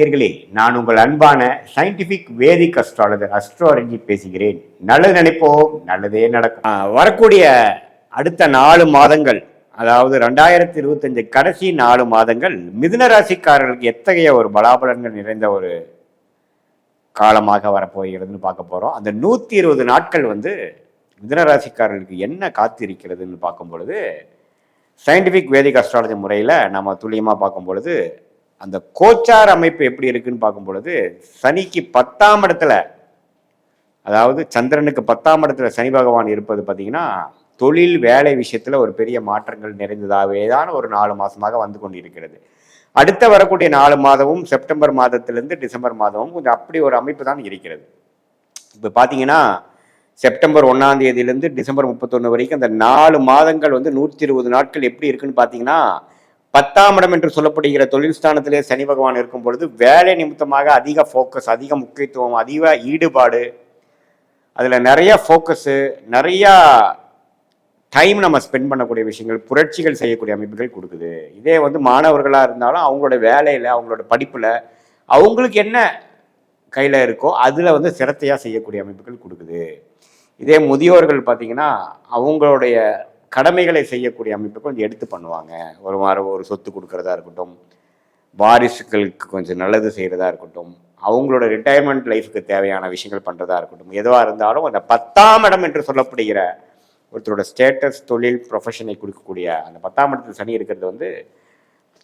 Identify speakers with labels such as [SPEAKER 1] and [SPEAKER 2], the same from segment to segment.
[SPEAKER 1] நேர்களே நான் உங்கள் அன்பான சயின்டிபிக் வேதிக் அஸ்ட்ராலஜர் அஸ்ட்ராலஜி பேசுகிறேன். நல்லது நினைப்போம் நல்லதே நடக்கும். வரக்கூடிய அடுத்த நாலு மாதங்கள் அதாவது ரெண்டாயிரத்தி இருபத்தஞ்சு கடைசி நாலு மாதங்கள் மிதுன ராசிக்காரர்களுக்கு எத்தகைய ஒரு பலாபலன்கள் நிறைந்த ஒரு காலமாக வரப்போகிறதுன்னு பார்க்க போகிறோம் அந்த நூற்றி இருபது நாட்கள் வந்து மிதுன ராசிக்காரர்களுக்கு என்ன காத்திருக்கிறதுன்னு பார்க்கும் பொழுது சயின்டிஃபிக் வேதிக் அஸ்ட்ராலஜி முறையில் நம்ம துல்லியமாக பார்க்கும் பொழுது அந்த கோச்சார் அமைப்பு எப்படி இருக்குன்னு பார்க்கும் பொழுது சனிக்கு பத்தாம் இடத்துல அதாவது சந்திரனுக்கு பத்தாம் இடத்துல சனி பகவான் இருப்பது பார்த்தீங்கன்னா தொழில் வேலை விஷயத்தில் ஒரு பெரிய மாற்றங்கள் நிறைந்ததாகவே தான் ஒரு நாலு மாதமாக வந்து கொண்டிருக்கிறது. அடுத்த வரக்கூடிய நாலு மாதமும் செப்டம்பர் மாதத்திலேருந்து டிசம்பர் மாதமும் கொஞ்சம் அப்படி ஒரு அமைப்பு தான் இருக்கிறது. இப்போ பார்த்தீங்கன்னா செப்டம்பர் ஒன்றாம் தேதியிலேருந்து டிசம்பர் முப்பத்தொன்று வரைக்கும் அந்த நாலு மாதங்கள் வந்து நூற்றி இருபது நாட்கள் எப்படி இருக்குன்னு பார்த்தீங்கன்னா பத்தாம் இடம் என்று சொல்லப்படுகிற தொழில் ஸ்தானத்திலே சனி பகவான் இருக்கும் பொழுது வேலை நிமித்தமாக அதிக ஃபோக்கஸ் அதிக முக்கியத்துவம் அதிக ஈடுபாடு அதில் நிறைய ஃபோக்கஸு நிறையா டைம் நம்ம ஸ்பெண்ட் பண்ணக்கூடிய விஷயங்கள் புரட்சிகள் செய்யக்கூடிய அமைப்புகள் கொடுக்குது. இதே வந்து மாணவர்களாக இருந்தாலும் அவங்களோட வேலையில் அவங்களோட படிப்பில் அவங்களுக்கு என்ன கையில் இருக்கோ அதில் வந்து சிரத்தையாக செய்யக்கூடிய அமைப்புகள் கொடுக்குது. இதே முதியோர்கள் பார்த்தீங்கன்னா அவங்களுடைய கடமைகளை செய்யக்கூடிய அமைப்பை கொஞ்சம் எடுத்து பண்ணுவாங்க. ஒரு வாரம் ஒரு சொத்து கொடுக்கறதா இருக்கட்டும் வாரிசுகளுக்கு கொஞ்சம் நல்லது செய்கிறதா இருக்கட்டும் அவங்களோட ரிட்டையர்மெண்ட் லைஃபுக்கு தேவையான விஷயங்கள் பண்ணுறதா இருக்கட்டும் எதுவாக இருந்தாலும் அந்த பத்தாம் இடம் என்று சொல்லப்படுகிற ஒருத்தரோட ஸ்டேட்டஸ் தொழில் ப்ரொஃபஷனை கொடுக்கக்கூடிய அந்த பத்தாம் இடத்துல சனி இருக்கிறது வந்து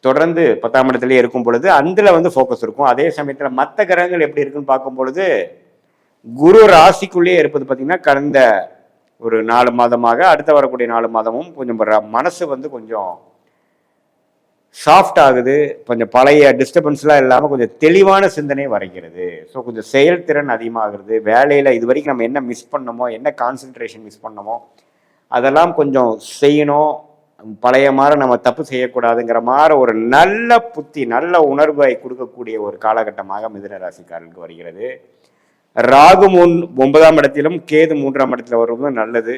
[SPEAKER 1] தொடர்ந்து பத்தாம் இடத்துலேயே இருக்கும் பொழுது அதில் வந்து ஃபோக்கஸ் இருக்கும். அதே சமயத்தில் மற்ற கிரகங்கள் எப்படி இருக்குன்னு பார்க்கும் பொழுது குரு ராசிக்குள்ளேயே இருப்பது பார்த்திங்கன்னா கடந்த ஒரு நாலு மாதமாக அடுத்த வரக்கூடிய நாலு மாதமும் கொஞ்சம் மனசு வந்து கொஞ்சம் சாஃப்ட் ஆகுது. கொஞ்சம் பழைய டிஸ்டர்பன்ஸ்லாம் இல்லாமல் கொஞ்சம் தெளிவான சிந்தனை வரைகிறது. ஸோ கொஞ்சம் செயல்திறன் அதிகமாகிறது. வேலையில் இது வரைக்கும் நம்ம என்ன மிஸ் பண்ணமோ என்ன கான்சன்ட்ரேஷன் மிஸ் பண்ணமோ அதெல்லாம் கொஞ்சம் செய்யணும். பழைய மாதிரி நம்ம தப்பு செய்யக்கூடாதுங்கிற மாதிரி ஒரு நல்ல புத்தி நல்ல உணர்வை கொடுக்கக்கூடிய ஒரு காலகட்டமாக மிதுன ராசிக்காரர்களுக்கு வருகிறது. ராகு மூன் ஒன்பதாம் இடத்திலும் கேது மூன்றாம் இடத்துல வருவது நல்லது.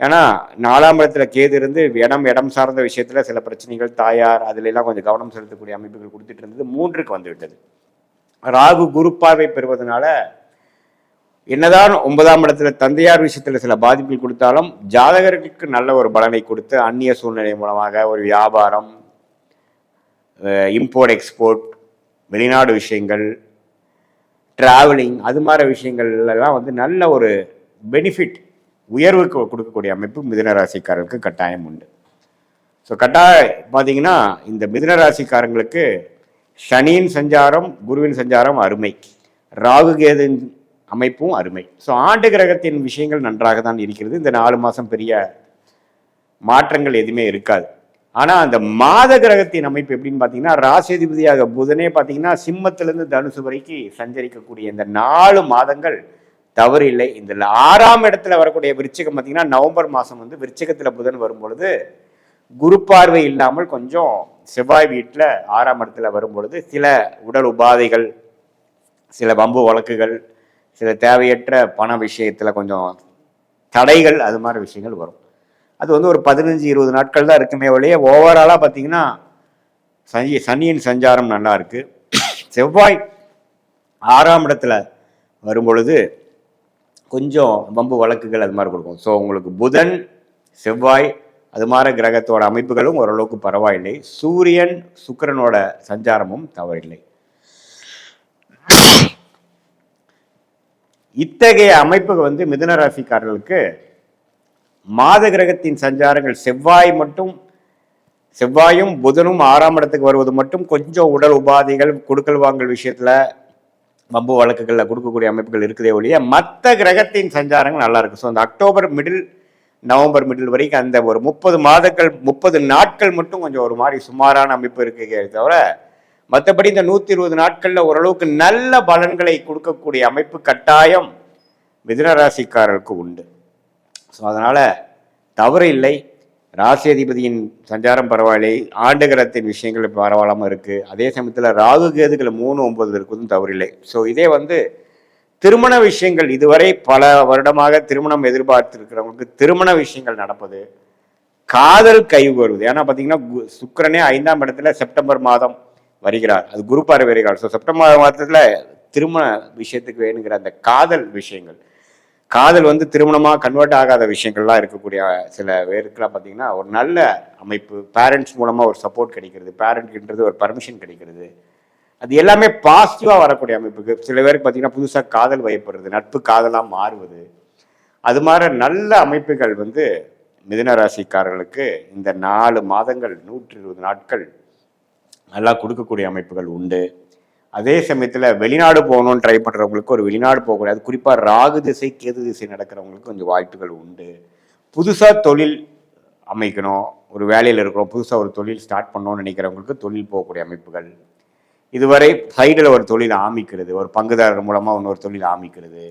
[SPEAKER 1] ஏன்னா நாலாம் இடத்துல கேது இருந்து இடம் இடம் சார்ந்த விஷயத்துல சில பிரச்சனைகள் தாயார் அதுல எல்லாம் கொஞ்சம் கவனம் செலுத்தக்கூடிய அமைப்புகள் கொடுத்துட்டு இருந்தது மூன்றுக்கு வந்துவிட்டது ராகு குரு பார்வை பெறுவதனால என்னதான் ஒன்பதாம் இடத்துல தந்தையார் விஷயத்துல சில பாதிப்புகள் கொடுத்தாலும் ஜாதகர்களுக்கு நல்ல ஒரு பலனை கொடுத்து அந்நிய சூழ்நிலை மூலமாக ஒரு வியாபாரம் இம்போர்ட் எக்ஸ்போர்ட் வெளிநாடு விஷயங்கள் டிராவலிங் அது மாதிரி விஷயங்கள்லாம் வந்து நல்ல ஒரு பெனிஃபிட் உயர்வுக்கு கொடுக்கக்கூடிய அமைப்பு மிதனராசிக்காரர்களுக்கு கட்டாயம் உண்டு. ஸோ கட்டாயம் பார்த்தீங்கன்னா இந்த மிதுன ராசிக்காரங்களுக்கு சனியின் சஞ்சாரம் குருவின் சஞ்சாரம் அருமை. ராகு கேதுவின் அமைப்பும் அருமை. ஸோ ஆண்டு கிரகத்தின் விஷயங்கள் நன்றாக தான் இருக்கிறது. இந்த நாலு மாதம் பெரிய மாற்றங்கள் எதுவுமே இருக்காது. ஆனால் அந்த மாத கிரகத்தின் அமைப்பு எப்படின்னு பார்த்தீங்கன்னா ராசிதிபதியாக புதனே பார்த்தீங்கன்னா சிம்மத்திலிருந்து தனுசு வரைக்கும் சஞ்சரிக்கக்கூடிய இந்த நாலு மாதங்கள் தவறு இல்லை. இந்த ஆறாம் இடத்துல வரக்கூடிய விருச்சிகம் பார்த்தீங்கன்னா நவம்பர் மாதம் வந்து விருச்சிகத்தில் புதன் வரும் பொழுது குரு பார்வை இல்லாமல் கொஞ்சம் செவ்வாய் வீட்டில் ஆறாம் இடத்துல வரும்பொழுது சில உடல் உபாதைகள் சில வம்பு வழக்குகள் சில தேவையற்ற பண விஷயத்தில் கொஞ்சம் தடைகள் அது மாதிரி விஷயங்கள் வரும். அது வந்து ஒரு பதினஞ்சு இருபது நாட்கள் தான் இருக்குமே ஒழிய ஓவராலாக பார்த்தீங்கன்னா சனி சனியின் சஞ்சாரம் நல்லா இருக்கு. செவ்வாய் ஆறாம் இடத்துல வரும்பொழுது கொஞ்சம் வம்பு வழக்குகள் அது மாதிரி கொடுக்கும். ஸோ உங்களுக்கு புதன் செவ்வாய் அது மாதிரி கிரகத்தோட அமைப்புகளும் ஓரளவுக்கு பரவாயில்லை. சூரியன் சுக்கரனோட சஞ்சாரமும் தவறில்லை. இத்தகைய அமைப்பு வந்து மிதன ராசிக்காரர்களுக்கு மாத கிரகத்தின் சஞ்சாரங்கள் செவ்வாய் மட்டும் செவ்வாயும் புதனும் ஆறாம் இடத்துக்கு வருவது மட்டும் கொஞ்சம் உடல் உபாதைகள் கொடுக்கல் வாங்கல் விஷயத்துல வம்பு வழக்குகளில் கொடுக்கக்கூடிய அமைப்புகள் இருக்குதே ஒழிய மற்ற கிரகத்தின் சஞ்சாரங்கள் நல்லா இருக்கு ஸோ அந்த அக்டோபர் மிடில் நவம்பர் மிடில் வரைக்கும் அந்த ஒரு முப்பது மாதங்கள் முப்பது நாட்கள் மட்டும் கொஞ்சம் ஒரு மாதிரி சுமாரான அமைப்பு இருக்கே தவிர மற்றபடி இந்த நூற்றி இருபது நாட்களில் ஓரளவுக்கு நல்ல பலன்களை கொடுக்கக்கூடிய அமைப்பு கட்டாயம் மிதுனராசிக்காரருக்கு உண்டு. ஸோ அதனால் தவறு இல்லை. ராசி அதிபதியின் சஞ்சாரம் பரவாயில்லை. ஆண்டு கிரகத்தின் விஷயங்கள் பரவாயில்லாமல் இருக்குது அதே சமயத்தில் ராகு கேதுகள் மூணு ஒம்பது இருக்கிறதும் தவறில்லை ஸோ இதே வந்து திருமண விஷயங்கள் இதுவரை பல வருடமாக திருமணம் எதிர்பார்த்திருக்கிறவங்களுக்கு திருமண விஷயங்கள் நடப்பது காதல் கைவு வருவது. ஏன்னா பார்த்தீங்கன்னா கு- சுக்கிரனே ஐந்தாம் இடத்துல செப்டம்பர் மாதம் வருகிறார். அது குரு பார்வை வருகிறார் ஸோ செப்டம்பர் மாதத்தில் திருமண விஷயத்துக்கு வேணுங்கிற அந்த காதல் விஷயங்கள் காதல் வந்து திருமணமாக கன்வெர்ட் ஆகாத விஷயங்கள்லாம் இருக்கக்கூடிய சில பேருக்குலாம் பார்த்தீங்கன்னா ஒரு நல்ல அமைப்பு பேரண்ட்ஸ் மூலமாக ஒரு சப்போர்ட் கிடைக்கிறது பேரண்ட்ன்றது ஒரு பர்மிஷன் கிடைக்கிறது. அது எல்லாமே பாசிட்டிவாக வரக்கூடிய அமைப்புக்கு. சில பேருக்கு பார்த்தீங்கன்னா புதுசாக காதல் வயப்படுறது நட்பு காதலாக மாறுவது. அது மாதிரி நல்ல அமைப்புகள் வந்து மிதுன ராசிக்காரர்களுக்கு இந்த நாலு மாதங்கள் நூற்றி இருபது நாட்கள் நல்லா கொடுக்கக்கூடிய அமைப்புகள் உண்டு. அதே சமயத்தில் வெளிநாடு போகணும்னு ட்ரை பண்ணுறவங்களுக்கு ஒரு வெளிநாடு போகக்கூடாது குறிப்பாக ராகு திசை கேது திசை நடக்கிறவங்களுக்கு கொஞ்சம் வாய்ப்புகள் உண்டு. புதுசாக தொழில் அமைக்கணும். ஒரு வேலையில் இருக்கிறோம். புதுசாக ஒரு தொழில் ஸ்டார்ட் பண்ணணும்னு நினைக்கிறவங்களுக்கு தொழில் போகக்கூடிய அமைப்புகள். இதுவரை சைடில் ஒரு தொழில் ஆமிக்கிறது ஒரு பங்குதாரர் மூலமாக இன்னொரு தொழில் ஆமிக்கிறது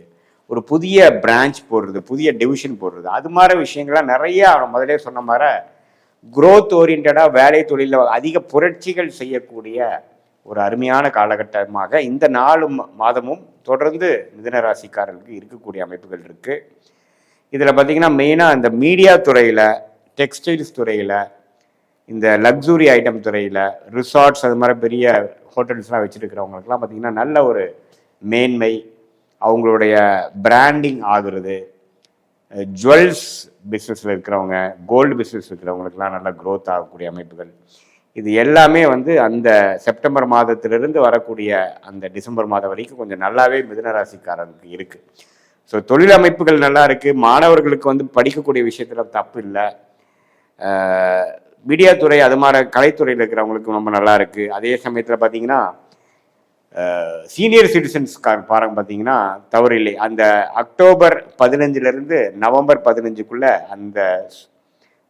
[SPEAKER 1] ஒரு புதிய பிரான்ச் போடுறது புதிய டிவிஷன் போடுறது. அது மாதிரி விஷயங்கள்லாம் நிறைய முதலே சொன்ன மாதிரி குரோத் ஓரியன்டாக வேலை தொழிலில் அதிக புரட்சிகள் செய்யக்கூடிய ஒரு அருமையான காலகட்டமாக இந்த நாலு மா- மாதமும் தொடர்ந்து மிதுன ராசிக்காரர்களுக்கு இருக்கக்கூடிய அமைப்புகள் இருக்குது இதில் பார்த்தீங்கன்னா மெயினாக இந்த மீடியா துறையில் டெக்ஸ்டைல்ஸ் துறையில் இந்த லக்ஸுரி ஐட்டம் துறையில் ரிசார்ட்ஸ் அது மாதிரி பெரிய ஹோட்டல்ஸ்லாம் வச்சுருக்கிறவங்களுக்குலாம் பார்த்தீங்கன்னா நல்ல ஒரு மேன்மை அவங்களுடைய பிராண்டிங் ஆகுறது ஜுவல்ஸ் பிஸ்னஸில் இருக்கிறவங்க கோல்டு பிஸ்னஸ் இருக்கிறவங்களுக்குலாம் நல்ல க்ரோத் ஆகக்கூடிய அமைப்புகள். இது எல்லாமே வந்து அந்த செப்டம்பர் மாதத்திலிருந்து வரக்கூடிய அந்த டிசம்பர் மாதம் வரைக்கும் கொஞ்சம் நல்லாவே மிதுன இருக்குது இருக்கு. ஸோ தொழில் அமைப்புகள் நல்லா இருக்கு. மாணவர்களுக்கு வந்து படிக்கக்கூடிய விஷயத்துல தப்பு இல்லை. மீடியா துறை அது மாதிரி கலைத்துறையில் இருக்கிறவங்களுக்கு ரொம்ப நல்லா இருக்கு. அதே சமயத்தில் பார்த்தீங்கன்னா சீனியர் சிட்டிசன்ஸ்கார் பாருங்க பார்த்தீங்கன்னா தவறில்லை அந்த அக்டோபர் பதினஞ்சுலேருந்து நவம்பர் பதினஞ்சுக்குள்ள அந்த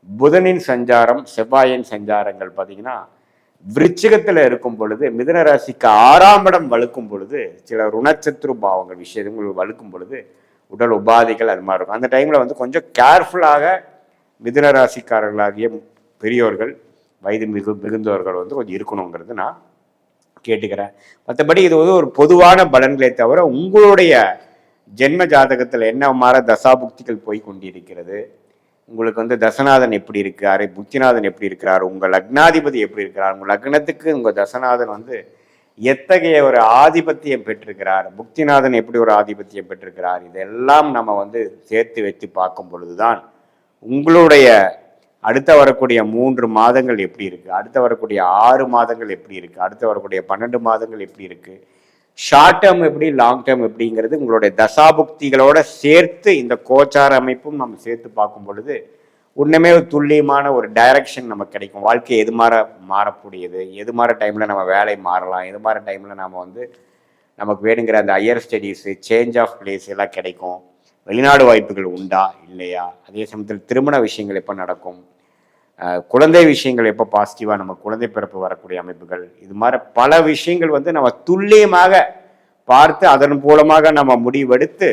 [SPEAKER 1] புதனின் சஞ்சாரம் செவ்வாயின் சஞ்சாரங்கள் பார்த்தீங்கன்னா விருச்சிகத்தில் இருக்கும் பொழுது மிதன ராசிக்கு ஆறாம் இடம் வலுக்கும் பொழுது சில ருணச்சத்ரு பாவங்கள் விஷயங்கள் வலுக்கும் பொழுது உடல் உபாதைகள் அது மாதிரி இருக்கும். அந்த டைமில் வந்து கொஞ்சம் கேர்ஃபுல்லாக மிதன ராசிக்காரர்களாகிய பெரியோர்கள் வயது மிகு மிகுந்தவர்கள் வந்து கொஞ்சம் இருக்கணுங்கிறது நான் கேட்டுக்கிறேன். மற்றபடி இது வந்து ஒரு பொதுவான பலன்களே தவிர உங்களுடைய ஜென்ம ஜாதகத்தில் என்ன மாற தசாபுக்திகள் போய் கொண்டிருக்கிறது உங்களுக்கு வந்து தசநாதன் எப்படி இருக்கார் புத்திநாதன் எப்படி இருக்கிறார் உங்கள் லக்னாதிபதி எப்படி இருக்கிறார் உங்கள் லக்னத்துக்கு உங்கள் தசநாதன் வந்து எத்தகைய ஒரு ஆதிபத்தியம் பெற்றிருக்கிறார் புக்திநாதன் எப்படி ஒரு ஆதிபத்தியம் பெற்றிருக்கிறார் இதெல்லாம் நம்ம வந்து சேர்த்து வைத்து பார்க்கும் பொழுதுதான் உங்களுடைய அடுத்த வரக்கூடிய மூன்று மாதங்கள் எப்படி இருக்குது அடுத்த வரக்கூடிய ஆறு மாதங்கள் எப்படி இருக்குது அடுத்த வரக்கூடிய பன்னெண்டு மாதங்கள் எப்படி இருக்குது ஷார்ட் டேர்ம் எப்படி லாங் டேர்ம் எப்படிங்கிறது உங்களுடைய தசாபுக்திகளோட சேர்த்து இந்த கோச்சார அமைப்பும் நம்ம சேர்த்து பார்க்கும் பொழுது உண்மையுமே ஒரு துல்லியமான ஒரு டைரக்ஷன் நமக்கு கிடைக்கும். வாழ்க்கை எது மாற மாறக்கூடியது? எது மாதிரி டைமில் நம்ம வேலை மாறலாம்? எது மாதிரி டைமில் நம்ம வந்து நமக்கு வேணுங்கிற அந்த higher studies change of place எல்லாம் கிடைக்கும். வெளிநாடு வாய்ப்புகள் உண்டா? இல்லையா? அதே சமயத்தில் திருமண விஷயங்கள் எப்போ நடக்கும்? குழந்தை விஷயங்கள் எப்போ பாசிட்டிவாக நம்ம குழந்தை பிறப்பு வரக்கூடிய அமைப்புகள் இது மாதிரி பல விஷயங்கள் வந்து நம்ம துல்லியமாக பார்த்து அதன் மூலமாக நம்ம முடிவெடுத்து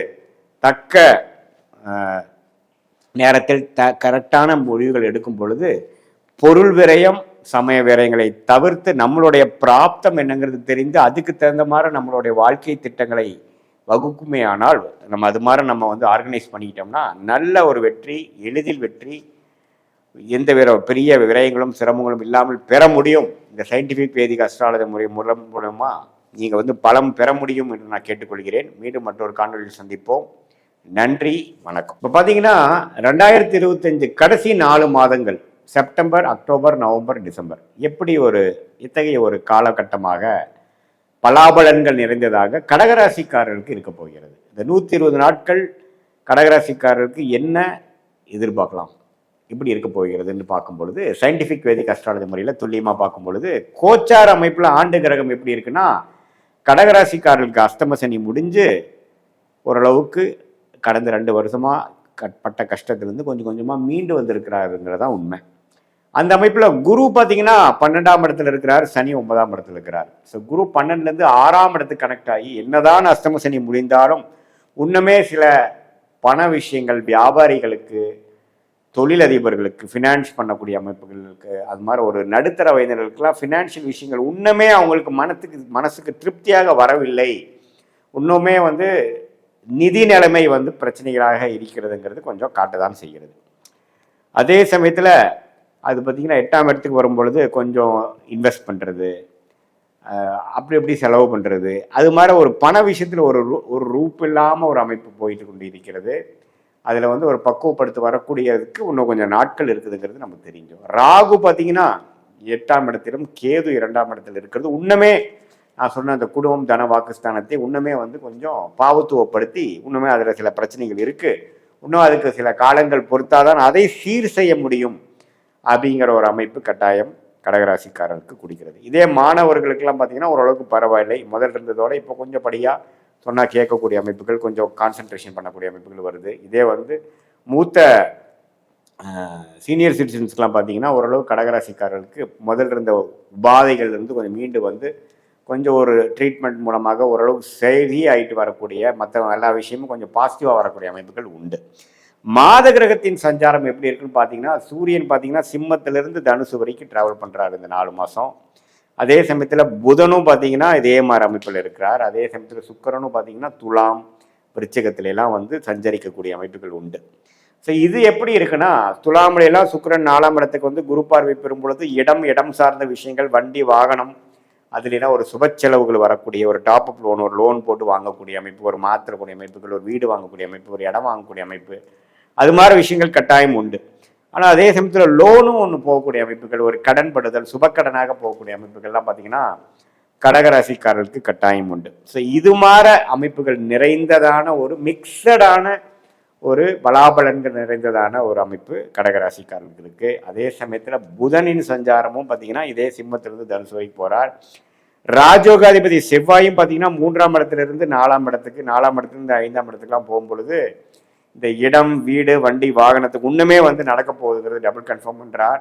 [SPEAKER 1] தக்க நேரத்தில் த கரெக்டான முடிவுகள் எடுக்கும் பொழுது பொருள் விரயம் சமய விரயங்களை தவிர்த்து நம்மளுடைய பிராப்தம் என்னங்கிறது தெரிந்து அதுக்கு தகுந்த மாதிரி நம்மளுடைய வாழ்க்கை திட்டங்களை வகுக்குமே ஆனால் நம்ம அது மாதிரி நம்ம வந்து ஆர்கனைஸ் பண்ணிக்கிட்டோம்னா நல்ல ஒரு வெற்றி எளிதில் வெற்றி எந்த வித பெரிய விரயங்களும் சிரமங்களும் இல்லாமல் பெற முடியும். இந்த சயின்டிஃபிக் வேதிக் அஸ்ட்ராலஜி முறை மூலம் மூலமாக நீங்கள் வந்து பலம் பெற முடியும் என்று நான் கேட்டுக்கொள்கிறேன். மீண்டும் மற்றொரு காணொலியில் சந்திப்போம். நன்றி வணக்கம். இப்போ பார்த்தீங்கன்னா ரெண்டாயிரத்தி இருபத்தஞ்சு கடைசி நாலு மாதங்கள் செப்டம்பர் அக்டோபர் நவம்பர் டிசம்பர் எப்படி ஒரு இத்தகைய ஒரு காலகட்டமாக பலாபலன்கள் நிறைந்ததாக கடகராசிக்காரர்களுக்கு இருக்க போகிறது. இந்த நூற்றி இருபது நாட்கள் கடகராசிக்காரருக்கு என்ன எதிர்பார்க்கலாம்? இப்படி இருக்க போகிறதுன்னு பார்க்கும் பொழுது சயின்டிஃபிக் வேதிக் அஸ்ட்ராலஜி முறையில் துல்லியமாக பார்க்கும் பொழுது கோச்சார் அமைப்பில் ஆண்டு கிரகம் எப்படி இருக்குன்னா கடகராசிக்காரர்களுக்கு அஸ்தம சனி முடிஞ்சு ஓரளவுக்கு கடந்த ரெண்டு வருஷமாக கட்பட்ட கஷ்டத்துலேருந்து கொஞ்சம் கொஞ்சமாக மீண்டு வந்திருக்கிறாருங்கிறது தான் உண்மை. அந்த அமைப்பில் குரு பார்த்தீங்கன்னா பன்னெண்டாம் இடத்துல இருக்கிறார் சனி ஒன்பதாம் இடத்துல இருக்கிறார். ஸோ குரு பன்னெண்டுலேருந்து ஆறாம் இடத்துக்கு கனெக்ட் ஆகி என்னதான் அஸ்தம சனி முடிந்தாலும் இன்னுமே சில பண விஷயங்கள் வியாபாரிகளுக்கு தொழிலதிபர்களுக்கு ஃபினான்ஸ் பண்ணக்கூடிய அமைப்புகளுக்கு அது மாதிரி ஒரு நடுத்தர வயதினர்களுக்கெல்லாம் ஃபினான்ஷியல் விஷயங்கள் இன்னுமே அவங்களுக்கு மனத்துக்கு மனசுக்கு திருப்தியாக வரவில்லை. இன்னுமே வந்து நிதி நிலைமை வந்து பிரச்சனைகளாக இருக்கிறதுங்கிறது கொஞ்சம் காட்டதான் செய்கிறது. அதே சமயத்தில் அது பார்த்திங்கன்னா எட்டாம் இடத்துக்கு வரும்பொழுது கொஞ்சம் இன்வெஸ்ட் பண்ணுறது அப்படி எப்படி செலவு பண்ணுறது அது மாதிரி ஒரு பண விஷயத்தில் ஒரு ரூ- ஒரு ரூப் இல்லாமல் ஒரு அமைப்பு போயிட்டு கொண்டு இருக்கிறது. அதில் வந்து ஒரு பக்குவப்படுத்தி வரக்கூடியதுக்கு இன்னும் கொஞ்சம் நாட்கள் இருக்குதுங்கிறது நமக்கு தெரியும். ராகு பார்த்தீங்கன்னா எட்டாம் இடத்திலும் கேது இரண்டாம் இடத்தில் இருக்கிறது. உன்னமே நான் சொன்ன அந்த குடும்பம் தன வாக்குஸ்தானத்தை உன்னமே வந்து கொஞ்சம் பாவத்துவப்படுத்தி இன்னுமே அதில் சில பிரச்சனைகள் இருக்குது இன்னும் அதுக்கு சில காலங்கள் பொறுத்தாதான் அதை சீர் செய்ய முடியும் அப்படிங்கிற ஒரு அமைப்பு கட்டாயம் கடகராசிக்காரருக்கு குடிக்கிறது. இதே மாணவர்களுக்கெல்லாம் பார்த்தீங்கன்னா ஓரளவுக்கு பரவாயில்லை. முதல் இருந்ததோட இப்போ கொஞ்சம் படியாக சொன்னால் கேட்கக்கூடிய அமைப்புகள் கொஞ்சம் கான்சன்ட்ரேஷன் பண்ணக்கூடிய அமைப்புகள் வருது. இதே வந்து மூத்த சீனியர் சிட்டிசன்ஸ்க்கெலாம் பார்த்தீங்கன்னா ஓரளவு கடகராசிக்காரர்களுக்கு முதல் இருந்த உபாதைகள் இருந்து கொஞ்சம் மீண்டு வந்து கொஞ்சம் ஒரு ட்ரீட்மெண்ட் மூலமாக ஓரளவு செய்தி ஆகிட்டு வரக்கூடிய மற்ற எல்லா விஷயமும் கொஞ்சம் பாசிட்டிவாக வரக்கூடிய அமைப்புகள் உண்டு. மாத கிரகத்தின் சஞ்சாரம் எப்படி இருக்குன்னு பார்த்தீங்கன்னா சூரியன் பார்த்தீங்கன்னா சிம்மத்திலிருந்து தனுசு வரைக்கும் ட்ராவல் பண்ணுறாரு இந்த நாலு மாதம் அதே சமயத்தில் புதனும் பார்த்தீங்கன்னா இதே மாதிரி அமைப்பில் இருக்கிறார். அதே சமயத்தில் சுக்கரனும் பார்த்தீங்கன்னா துலாம் விருச்சிகத்துல வந்து சஞ்சரிக்கக்கூடிய அமைப்புகள் உண்டு. ஸோ இது எப்படி இருக்குன்னா துலாமலையெல்லாம் சுக்கரன் நாலாம் இடத்துக்கு வந்து குரு பார்வை பெறும் பொழுது இடம் இடம் சார்ந்த விஷயங்கள் வண்டி வாகனம் அதுலாம் ஒரு சுப செலவுகள் வரக்கூடிய ஒரு டாப் அப் லோன் ஒரு லோன் போட்டு வாங்கக்கூடிய அமைப்பு ஒரு மாத்திரக்கூடிய அமைப்புகள் ஒரு வீடு வாங்கக்கூடிய அமைப்பு ஒரு இடம் வாங்கக்கூடிய அமைப்பு அது மாதிரி விஷயங்கள் கட்டாயம் உண்டு. ஆனால் அதே சமயத்தில் லோனும் ஒன்று போகக்கூடிய அமைப்புகள் ஒரு கடன் படுதல் சுபக்கடனாக போகக்கூடிய அமைப்புகள்லாம் பார்த்தீங்கன்னா கடகராசிக்காரர்களுக்கு கட்டாயம் உண்டு. ஸோ இது மாற அமைப்புகள் நிறைந்ததான ஒரு மிக்சடான ஒரு பலாபலன்கள் நிறைந்ததான ஒரு அமைப்பு கடகராசிக்காரர்களுக்கு அதே சமயத்தில் புதனின் சஞ்சாரமும் பார்த்தீங்கன்னா இதே சிம்மத்திலிருந்து தனுசு வரைக்கும் போகிறார் ராஜோகாதிபதி செவ்வாயும் பார்த்தீங்கன்னா மூன்றாம் இடத்திலிருந்து நாலாம் இடத்துக்கு நாலாம் இடத்துலேருந்து ஐந்தாம் இடத்துக்குலாம் போகும்பொழுது இந்த இடம் வீடு வண்டி வாகனத்துக்கு ஒன்றுமே வந்து நடக்க போகுதுங்கிறது டபுள் கன்ஃபார்ம் பண்ணுறார்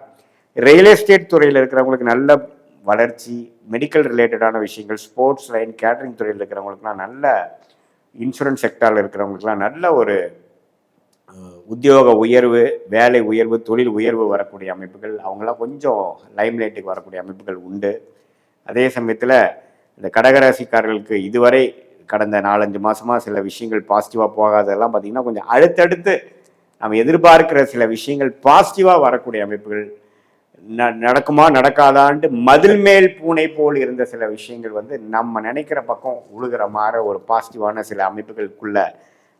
[SPEAKER 1] ரியல் எஸ்டேட் துறையில் இருக்கிறவங்களுக்கு நல்ல வளர்ச்சி மெடிக்கல் ரிலேட்டடான விஷயங்கள் ஸ்போர்ட்ஸ் லைன் கேட்டரிங் துறையில் இருக்கிறவங்களுக்குலாம் நல்ல இன்சூரன்ஸ் செக்டாரில் இருக்கிறவங்களுக்குலாம் நல்ல ஒரு உத்தியோக உயர்வு வேலை உயர்வு தொழில் உயர்வு வரக்கூடிய அமைப்புகள் அவங்களாம் கொஞ்சம் லைம்லைட்டுக்கு வரக்கூடிய அமைப்புகள் உண்டு. அதே சமயத்தில் இந்த கடகராசிக்காரர்களுக்கு இதுவரை கடந்த நாலஞ்சு மாசமா சில விஷயங்கள் பாசிட்டிவாக போகாததெல்லாம் பார்த்தீங்கன்னா கொஞ்சம் அடுத்தடுத்து நம்ம எதிர்பார்க்கிற சில விஷயங்கள் பாசிட்டிவாக வரக்கூடிய அமைப்புகள் ந- நடக்குமா நடக்காதான்ட்டு மதில் மேல் பூனை போல் இருந்த சில விஷயங்கள் வந்து நம்ம நினைக்கிற பக்கம் உழுகிற மாதிரி ஒரு பாசிட்டிவான சில அமைப்புகளுக்குள்ள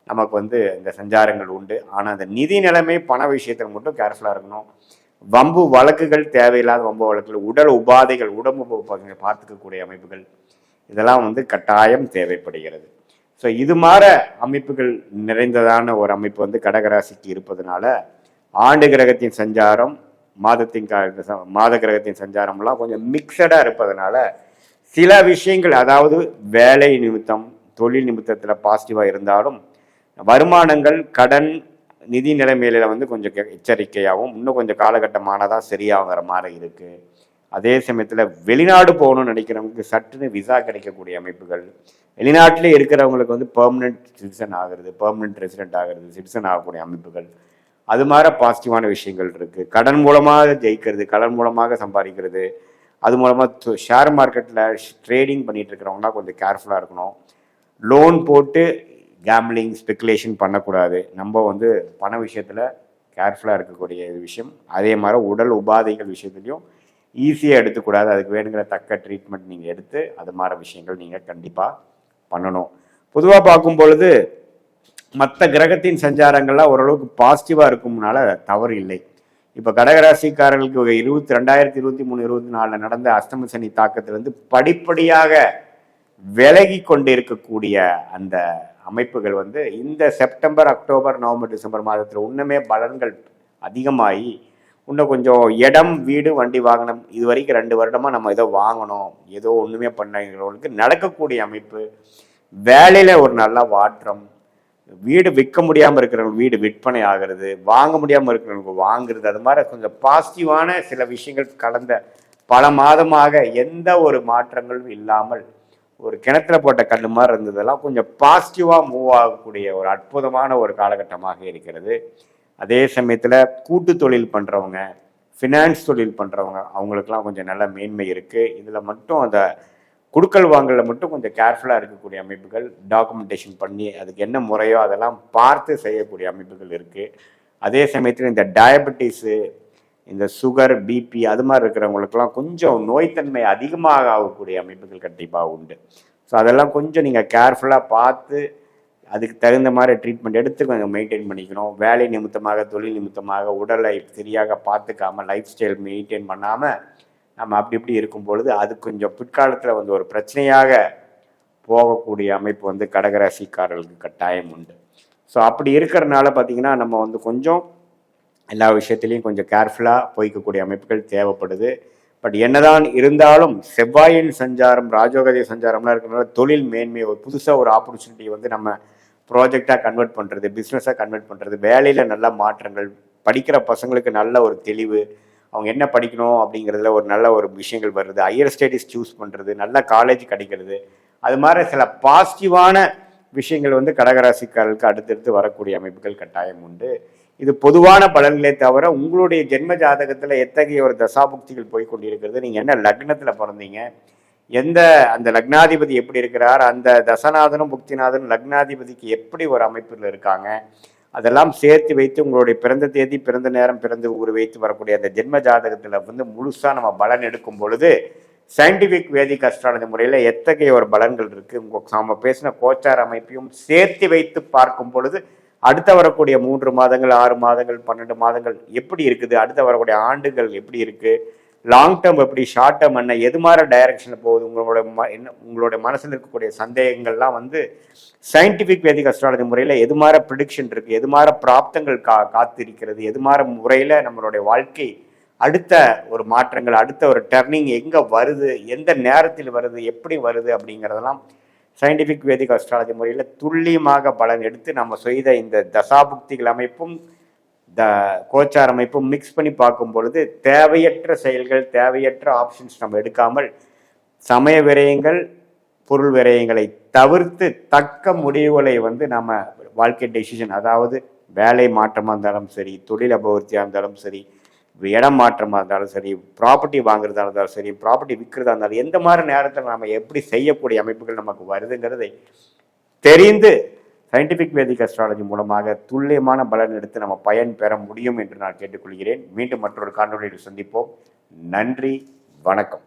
[SPEAKER 1] நமக்கு வந்து இந்த சஞ்சாரங்கள் உண்டு. ஆனால் அந்த நிதி நிலைமை பண விஷயத்தில் மட்டும் கேர்ஃபுல்லாக இருக்கணும். வம்பு வழக்குகள் தேவையில்லாத வம்பு வழக்குகள் உடல் உபாதைகள் உடம்பு பார்த்துக்கக்கூடிய அமைப்புகள் இதெல்லாம் வந்து கட்டாயம் தேவைப்படுகிறது. ஸோ இது மாற அமைப்புகள் நிறைந்ததான ஒரு அமைப்பு வந்து கடகராசிக்கு இருப்பதனால ஆண்டு கிரகத்தின் சஞ்சாரம் மாதத்தின் மாத கிரகத்தின் சஞ்சாரம்லாம் கொஞ்சம் மிக்சடாக இருப்பதனால சில விஷயங்கள் அதாவது வேலை நிமித்தம் தொழில் நிமித்தத்தில் பாசிட்டிவாக இருந்தாலும் வருமானங்கள் கடன் நிதி நிலைமையில வந்து கொஞ்சம் கெ- எச்சரிக்கையாகவும் இன்னும் கொஞ்சம் காலகட்டமானதாக சரியாகிற மாதிரி இருக்குது அதே சமயத்தில் வெளிநாடு போகணும்னு நினைக்கிறவங்களுக்கு சட்டுன்னு விசா கிடைக்கக்கூடிய அமைப்புகள். வெளிநாட்டிலே இருக்கிறவங்களுக்கு வந்து பெர்மனன்ட் சிட்டிசன் ஆகிறது பெர்மனன்ட் ரெசிடென்ட் ஆகுறது சிட்டிசன் ஆகக்கூடிய அமைப்புகள். அது மாதிரி பாசிட்டிவான விஷயங்கள் இருக்குது கடன் மூலமாக ஜெயிக்கிறது கடன் மூலமாக சம்பாதிக்கிறது. அது மூலமாக ஷேர் மார்க்கெட்டில் ட்ரேடிங் பண்ணிகிட்டு இருக்கிறவங்கலாம் கொஞ்சம் கேர்ஃபுல்லாக இருக்கணும். லோன் போட்டு கேம்லிங் ஸ்பெக்குலேஷன் பண்ணக்கூடாது. நம்ம வந்து பண விஷயத்தில் கேர்ஃபுல்லாக இருக்கக்கூடிய விஷயம். அதே மாதிரி உடல் உபாதைகள் விஷயத்துலையும் ஈஸியாக எடுத்துக்கூடாது. அதுக்கு வேணுங்கிற தக்க ட்ரீட்மெண்ட் நீங்கள் எடுத்து அது மாதிரி விஷயங்கள் நீங்கள் கண்டிப்பாக பண்ணணும். பொதுவாக பார்க்கும் பொழுது மற்ற கிரகத்தின் சஞ்சாரங்கள்லாம் ஓரளவுக்கு பாசிட்டிவாக இருக்கும்னால தவறு இல்லை. இப்போ கடகராசிக்காரர்களுக்கு இருபத்தி ரெண்டாயிரத்தி இருபத்தி மூணு இருபத்தி நாலில் நடந்த அஷ்டம சனி தாக்கத்திலிருந்து படிப்படியாக விலகி கொண்டிருக்கக்கூடிய அந்த அமைப்புகள் வந்து இந்த செப்டம்பர் அக்டோபர் நவம்பர் டிசம்பர் மாதத்தில் இன்னுமே பலன்கள் அதிகமாகி இன்னும் கொஞ்சம் இடம் வீடு வண்டி வாகனம் இது வரைக்கும் ரெண்டு வருடமாக நம்ம ஏதோ வாங்கணும். ஏதோ ஒன்றுமே பண்ணவங்களுக்கு நடக்கக்கூடிய அமைப்பு. வேலையில் ஒரு நல்ல மாற்றம். வீடு விற்க முடியாமல் இருக்கிறவங்க வீடு விற்பனை ஆகிறது வாங்க முடியாமல் இருக்கிறவங்க வாங்குறது அது மாதிரி கொஞ்சம் பாசிட்டிவான சில விஷயங்கள் கலந்த பல மாதமாக எந்த ஒரு மாற்றங்களும் இல்லாமல் ஒரு கிணத்துல போட்ட கல் மாதிரி இருந்ததெல்லாம் கொஞ்சம் பாசிட்டிவாக மூவ் ஆகக்கூடிய ஒரு அற்புதமான ஒரு காலகட்டமாக இருக்கிறது. அதே சமயத்தில் கூட்டு தொழில் பண்ணுறவங்க ஃபினான்ஸ் தொழில் பண்ணுறவங்க அவங்களுக்கெல்லாம் கொஞ்சம் நல்ல மேன்மை இருக்குது இதில் மட்டும் அந்த குடுக்கல் வாங்கல மட்டும் கொஞ்சம் கேர்ஃபுல்லாக இருக்கக்கூடிய அமைப்புகள் டாக்குமெண்டேஷன் பண்ணி அதுக்கு என்ன முறையோ அதெல்லாம் பார்த்து செய்யக்கூடிய அமைப்புகள் இருக்குது அதே சமயத்தில் இந்த டயபெட்டிஸு இந்த சுகர் பிபி அது மாதிரி இருக்கிறவங்களுக்கெல்லாம் கொஞ்சம் நோய்த்தன்மை அதிகமாக ஆகக்கூடிய அமைப்புகள் கண்டிப்பாக உண்டு. ஸோ அதெல்லாம் கொஞ்சம் நீங்கள் கேர்ஃபுல்லாக பார்த்து அதுக்கு தகுந்த மாதிரி ட்ரீட்மெண்ட் எடுத்து கொஞ்சம் மெயின்டைன் பண்ணிக்கணும். வேலை நிமித்தமாக தொழில் நிமித்தமாக உடலை சரியாக பார்த்துக்காம லைஃப் ஸ்டைல் மெயின்டைன் பண்ணாமல் நம்ம அப்படி இப்படி இருக்கும் பொழுது அது கொஞ்சம் பிற்காலத்தில் வந்து ஒரு பிரச்சனையாக போகக்கூடிய அமைப்பு வந்து கடகராசிக்காரர்களுக்கு கட்டாயம் உண்டு. ஸோ அப்படி இருக்கிறனால பார்த்தீங்கன்னா நம்ம வந்து கொஞ்சம் எல்லா விஷயத்துலையும் கொஞ்சம் கேர்ஃபுல்லாக போய்க்கக்கூடிய அமைப்புகள் தேவைப்படுது. பட் என்னதான் இருந்தாலும் செவ்வாயின் சஞ்சாரம் ராஜோகதை சஞ்சாரம்லாம் இருக்கிறனால தொழில் மேன்மை ஒரு புதுசாக ஒரு ஆப்பர்ச்சுனிட்டி வந்து நம்ம ப்ராஜெக்டாக கன்வெர்ட் பண்ணுறது பிஸ்னஸாக கன்வெர்ட் பண்ணுறது வேலையில் நல்ல மாற்றங்கள் படிக்கிற பசங்களுக்கு நல்ல ஒரு தெளிவு அவங்க என்ன படிக்கணும் அப்படிங்கிறதுல ஒரு நல்ல ஒரு விஷயங்கள் வருது ஹையர் ஸ்டடீஸ் சூஸ் பண்ணுறது நல்ல காலேஜ் கிடைக்கிறது அது மாதிரி சில பாசிட்டிவான விஷயங்கள் வந்து கடகராசிக்காரர்களுக்கு அடுத்தடுத்து வரக்கூடிய அமைப்புகள் கட்டாயம் உண்டு. இது பொதுவான பலன்களே தவிர உங்களுடைய ஜென்ம ஜாதகத்தில் எத்தகைய ஒரு தசாபுக்திகள் போய் கொண்டிருக்கிறது? நீங்கள் என்ன லக்னத்தில் பிறந்தீங்க? எந்த அந்த லக்னாதிபதி எப்படி இருக்கிறார்? அந்த தசநாதனும் புக்திநாதனும் லக்னாதிபதிக்கு எப்படி ஒரு அமைப்பில் இருக்காங்க? அதெல்லாம் சேர்த்து வைத்து உங்களுடைய பிறந்த தேதி பிறந்த நேரம் பிறந்து ஊர் வைத்து வரக்கூடிய அந்த ஜென்ம ஜாதகத்தில் வந்து முழுசாக நம்ம பலன் எடுக்கும் பொழுது சயின்டிஃபிக் வேதிக் அஸ்ட்ராலஜி முறையில் எத்தகைய ஒரு பலன்கள் இருக்குது உங்கள் நம்ம பேசின கோச்சார் அமைப்பையும் சேர்த்து வைத்து பார்க்கும் பொழுது அடுத்த வரக்கூடிய மூன்று மாதங்கள் ஆறு மாதங்கள் பன்னெண்டு மாதங்கள் எப்படி இருக்குது? அடுத்த வரக்கூடிய ஆண்டுகள் எப்படி இருக்குது லாங் டேர்ம் எப்படி ஷார்ட் டேர்ம் என்ன? எது மாதிரி டைரக்ஷனில் போகுது? உங்களோட ம என்ன உங்களுடைய மனசில் இருக்கக்கூடிய சந்தேகங்கள்லாம் வந்து சயின்டிஃபிக் வேதிக் அஸ்ட்ராலஜி முறையில் எது மாதிரி ப்ரிடிக்ஷன் இருக்குது எது மாதிரி பிராப்தங்கள் கா காத்திருக்கிறது? எது மாதிரி முறையில் நம்மளுடைய வாழ்க்கை அடுத்த ஒரு மாற்றங்கள் அடுத்த ஒரு டர்னிங் எங்கே வருது? எந்த நேரத்தில் வருது? எப்படி வருது? அப்படிங்கிறதெல்லாம் சயின்டிஃபிக் வேதிக் அஸ்ட்ராலஜி முறையில் துல்லியமாக பலன் எடுத்து நம்ம செய்த இந்த தசாபுக்திகள் அமைப்பும் த கோச்சார் அமைப்பும் மிக்ஸ் பண்ணி பார்க்கும் பொழுது தேவையற்ற செயல்கள் தேவையற்ற ஆப்ஷன்ஸ் நம்ம எடுக்காமல் சமய விரயங்கள் பொருள் விரயங்களை தவிர்த்து தக்க முடிவுகளை வந்து நம்ம வாழ்க்கை டெசிஷன் அதாவது வேலை மாற்றமாக இருந்தாலும் சரி தொழில் அபிவிருத்தியாக இருந்தாலும் சரி இடம் மாற்றமாக இருந்தாலும் சரி ப்ராப்பர்ட்டி வாங்குறதா இருந்தாலும் சரி ப்ராப்பர்ட்டி விற்கிறதா இருந்தாலும் எந்த மாதிரி நேரத்தில் நம்ம எப்படி செய்யக்கூடிய அமைப்புகள் நமக்கு வருதுங்கிறதை தெரிந்து சயின்டிஃபிக் வேதிக் அஸ்ட்ராலஜி மூலமாக துல்லியமான பலன் எடுத்து நம்ம பயன் பெற முடியும் என்று நான் கேட்டுக்கொள்கிறேன். மீண்டும் மற்றொரு காணொலியில் சந்திப்போம். நன்றி வணக்கம்.